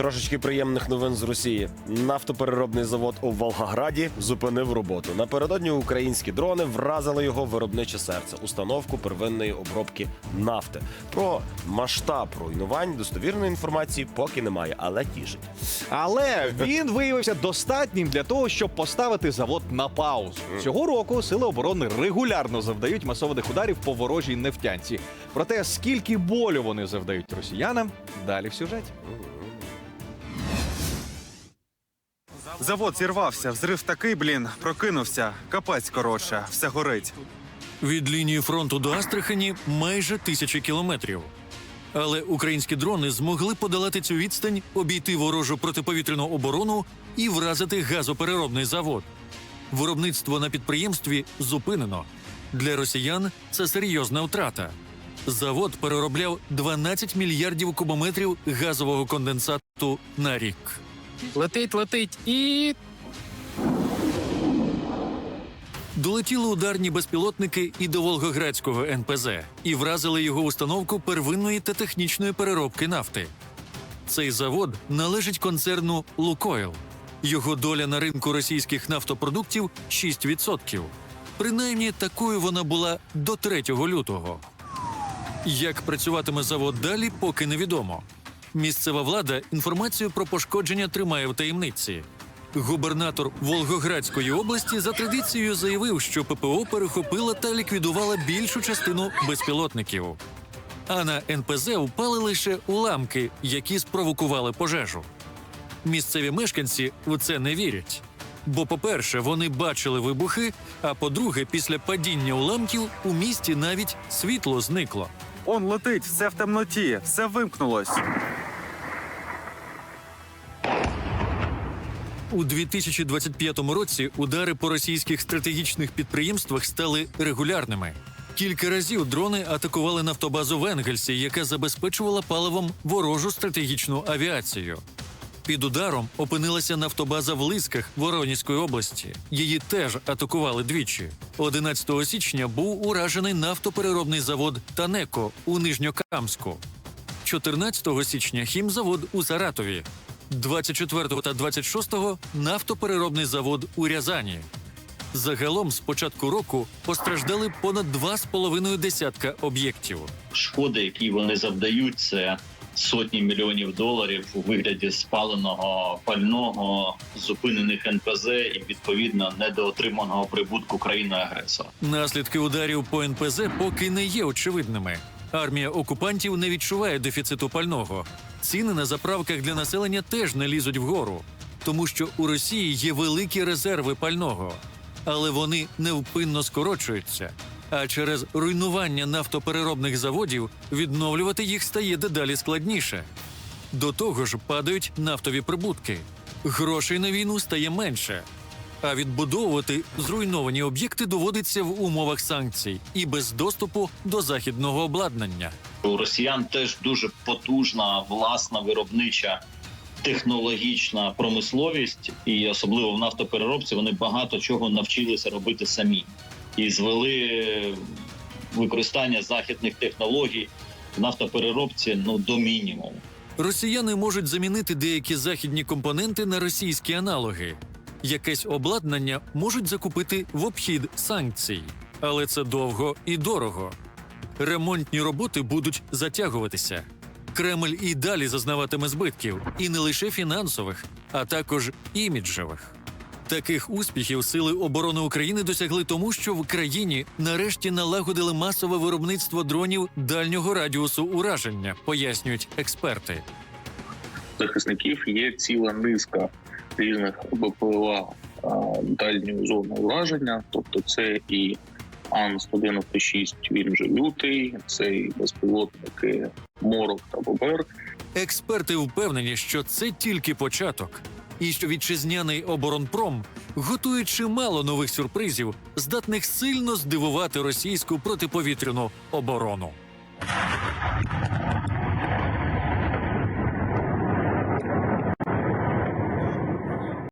Трошечки приємних новин з Росії. Нафтопереробний завод у Волгограді зупинив роботу. Напередодні українські дрони вразили його виробниче серце, установку первинної обробки нафти. Про масштаб руйнувань достовірної інформації поки немає, але тішить. Але він виявився достатнім для того, щоб поставити завод на паузу. Цього року сили оборони регулярно завдають масованих ударів по ворожій нефтянці. Проте скільки болю вони завдають росіянам, далі в сюжеті. Завод зірвався, взрив такий, блін, прокинувся. Капець коротше, все горить. Від лінії фронту до Астрахані майже тисячі кілометрів. Але українські дрони змогли подолати цю відстань, обійти ворожу протиповітряну оборону і вразити газопереробний завод. Виробництво на підприємстві зупинено. Для росіян це серйозна втрата. Завод переробляв 12 мільярдів кубометрів газового конденсату на рік. Летить, летить і Долетіли ударні безпілотники і до Волгоградського НПЗ і вразили його установку первинної та технічної переробки нафти. Цей завод належить концерну Лукойл. Його доля на ринку російських нафтопродуктів 6%. Принаймні такою вона була до 3 лютого. Як працюватиме завод далі, поки невідомо. Місцева влада інформацію про пошкодження тримає в таємниці. Губернатор Волгоградської області за традицією заявив, що ППО перехопила та ліквідувала більшу частину безпілотників. А на НПЗ впали лише уламки, які спровокували пожежу. Місцеві мешканці в це не вірять. Бо, по-перше, вони бачили вибухи, а по-друге, після падіння уламків у місті навіть світло зникло. Он летить, все в темноті, все вимкнулось. У 2025 році удари по російських стратегічних підприємствах стали регулярними. Кілька разів дрони атакували нафтобазу в Енгельсі, яка забезпечувала паливом ворожу стратегічну авіацію. Під ударом опинилася нафтобаза в Лисках Воронізької області. Її теж атакували двічі. 11 січня був уражений нафтопереробний завод Танеко у Нижньокамську. 14 січня хімзавод у Саратові. 24 та 26 нафтопереробний завод у Рязані. Загалом з початку року постраждали понад 2,5 десятка об'єктів. шкоди, які вони завдають, це сотні мільйонів доларів у вигляді спаленого пального, зупинених НПЗ і відповідно недоотриманого прибутку країни-агресора. Наслідки ударів по НПЗ поки не є очевидними. Армія окупантів не відчуває дефіциту пального. Ціни на заправках для населення теж не лізуть вгору, тому що у Росії є великі резерви пального, але вони невпинно скорочуються. А через руйнування нафтопереробних заводів відновлювати їх стає дедалі складніше. До того ж, падають нафтові прибутки. Грошей на війну стає менше. А відбудовувати зруйновані об'єкти доводиться в умовах санкцій і без доступу до західного обладнання. У росіян теж дуже потужна власна виробнича технологічна промисловість, і особливо в нафтопереробці вони багато чого навчилися робити самі і звели використання західних технологій в нафтопереробці ну до мінімуму. Росіяни можуть замінити деякі західні компоненти на російські аналоги. Якесь обладнання можуть закупити в обхід санкцій, але це довго і дорого. Ремонтні роботи будуть затягуватися. Кремль і далі зазнаватиме збитків, і не лише фінансових, а також іміджевих. Таких успіхів сили оборони України досягли тому, що в країні нарешті налагодили масове виробництво дронів дальнього радіусу ураження, пояснюють експерти. захисників є ціла низка різних БПЛА дальньої зони ураження, тобто це і Ан-196, він же лютий, це і безпілотники Морок та Бобер. Експерти впевнені, що це тільки початок, і що вітчизняний оборонпром готує чимало нових сюрпризів, здатних сильно здивувати російську протиповітряну оборону.